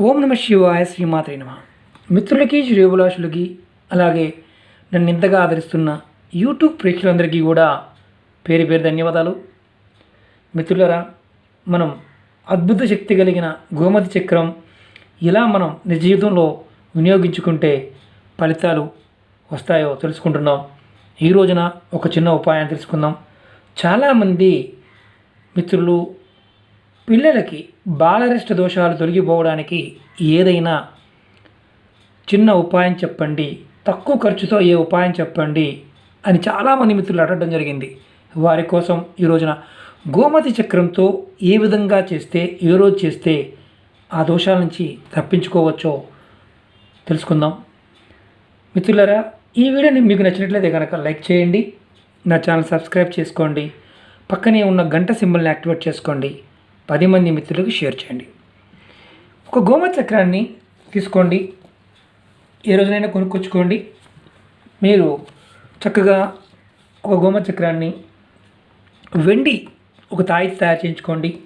ఓం నమ శివాయ శ్రీమాత్రే నమ. మిత్రులకి శ్రీభులాషులకి అలాగే నన్ను ఇంతగా ఆదరిస్తున్న యూట్యూబ్ ప్రేక్షకులందరికీ కూడా పేరు పేరు ధన్యవాదాలు. మిత్రులరా మనం అద్భుత శక్తి కలిగిన గోమతి చక్రం ఇలా మనం నిజ జీవితంలో వినియోగించుకుంటే ఫలితాలు వస్తాయో తెలుసుకుంటున్నాం. ఈ రోజున ఒక చిన్న ఉపాయం తెలుసుకుందాం. చాలామంది మిత్రులు పిల్లలకి బాలరిష్ట దోషాలు తొలగిపోవడానికి ఏదైనా చిన్న ఉపాయం చెప్పండి తక్కువ ఖర్చుతో ఏ ఉపాయం చెప్పండి అని చాలామంది మిత్రులు అడగడం జరిగింది. వారి కోసం ఈ రోజున గోమతి చక్రంతో ఏ విధంగా చేస్తే ఏ రోజు చేస్తే ఆ దోషాల నుంచి తప్పించుకోవచ్చో తెలుసుకుందాం. మిత్రులారా ఈ వీడియోని మీకు నచ్చినట్లయితే కనుక లైక్ చేయండి నా ఛానల్ సబ్స్క్రైబ్ చేసుకోండి పక్కనే ఉన్న గంట సింబల్ని యాక్టివేట్ చేసుకోండి. పది మంది మిత్రులకు షేర్ చేయండి. ఒక గోమ చక్రాన్ని తీసుకోండి. ఏ రోజునైనా కొనుక్కొచ్చుకోండి. మీరు చక్కగా ఒక గోమ చక్రాన్ని వెండి ఒక తాయెత్తు తయారు చేయించుకోండి.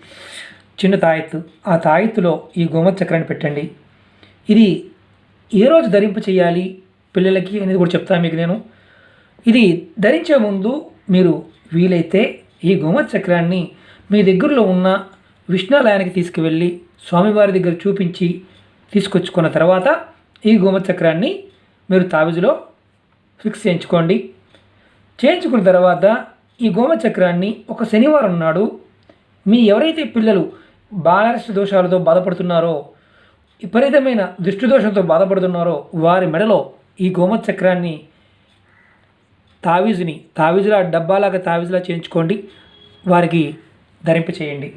చిన్న తాయెత్తు. ఆ తాయెత్తులో ఈ గోమ చక్రాన్ని పెట్టండి. ఇది ఏ రోజు ధరింప చేయాలి పిల్లలకి అనేది కూడా చెప్తాను మీకు నేను. ఇది ధరించే ముందు మీరు వీలైతే ఈ గోమ చక్రాన్ని మీ దగ్గరలో ఉన్న విష్ణాలయానికి తీసుకువెళ్ళి స్వామివారి దగ్గర చూపించి తీసుకొచ్చుకున్న తర్వాత ఈ గోమచక్రాన్ని మీరు తావిజులో ఫిక్స్ చేయించుకోండి. చేయించుకున్న తర్వాత ఈ గోమచక్రాన్ని ఒక శనివారం నాడు మీ ఎవరైతే పిల్లలు బాలరిష్ట దోషాలతో బాధపడుతున్నారో విపరీతమైన దృష్టి దోషంతో బాధపడుతున్నారో వారి మెడలో ఈ గోమచక్రాన్ని తావీజుని తావీజులా డబ్బాలాగా తావీజులా చేయించుకోండి. వారికి ధరింపచేయండి.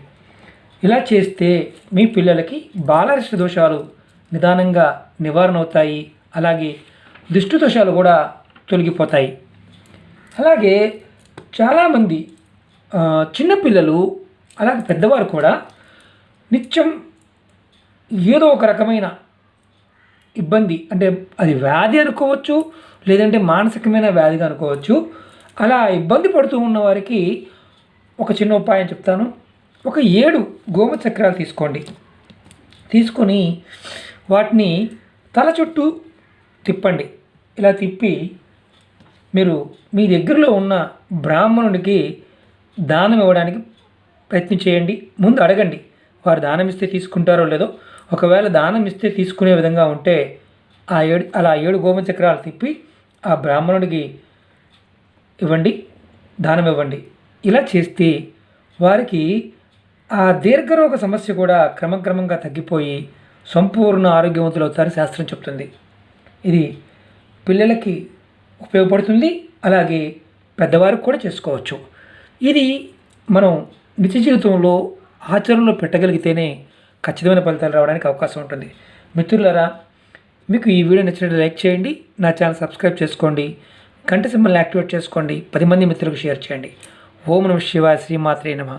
ఇలా చేస్తే మీ పిల్లలకి బాలరిష్ట దోషాలు నిదానంగా నివారణ అవుతాయి అలాగే దిష్టి దోషాలు కూడా తొలగిపోతాయి. అలాగే చాలామంది చిన్నపిల్లలు అలాగే పెద్దవారు కూడా నిత్యం ఏదో ఒక రకమైన ఇబ్బంది అంటే అది వ్యాధి అనుకోవచ్చు లేదంటే మానసికమైన వ్యాధిగా అనుకోవచ్చు. అలా ఇబ్బంది పడుతూ ఉన్న వారికి ఒక చిన్న ఉపాయం చెప్తాను. ఒక ఏడు గోమ చక్రాలు తీసుకోండి. తీసుకొని వాటిని తల చుట్టూ తిప్పండి. ఇలా తిప్పి మీరు మీ దగ్గరలో ఉన్న బ్రాహ్మణుడికి దానం ఇవ్వడానికి ప్రయత్నం చేయండి. ముందు అడగండి వారు దానం ఇస్తే తీసుకుంటారో లేదో? ఒకవేళ దానం ఇస్తే తీసుకునే విధంగా ఉంటే ఆ ఏడు అలా ఏడు గోమ చక్రాలు తిప్పి ఆ బ్రాహ్మణుడికి ఇవ్వండి దానం ఇవ్వండి. ఇలా చేస్తే వారికి ఆ దీర్ఘరోగ సమస్య కూడా క్రమక్రమంగా తగ్గిపోయి సంపూర్ణ ఆరోగ్యవంతులు అవుతారని శాస్త్రం చెప్తుంది. ఇది పిల్లలకి ఉపయోగపడుతుంది అలాగే పెద్దవారు కూడా చేసుకోవచ్చు. ఇది మనం నిత్య జీవితంలో ఆచరణలో పెట్టగలిగితేనే ఖచ్చితమైన ఫలితాలు రావడానికి అవకాశం ఉంటుంది. మిత్రులరా మీకు ఈ వీడియో నచ్చినట్టు లైక్ చేయండి నా ఛానల్ సబ్స్క్రైబ్ చేసుకోండి గంట సింబల్ని యాక్టివేట్ చేసుకోండి పది మంది మిత్రులకు షేర్ చేయండి. ఓం నమ శివ శ్రీమాత్రే నమ.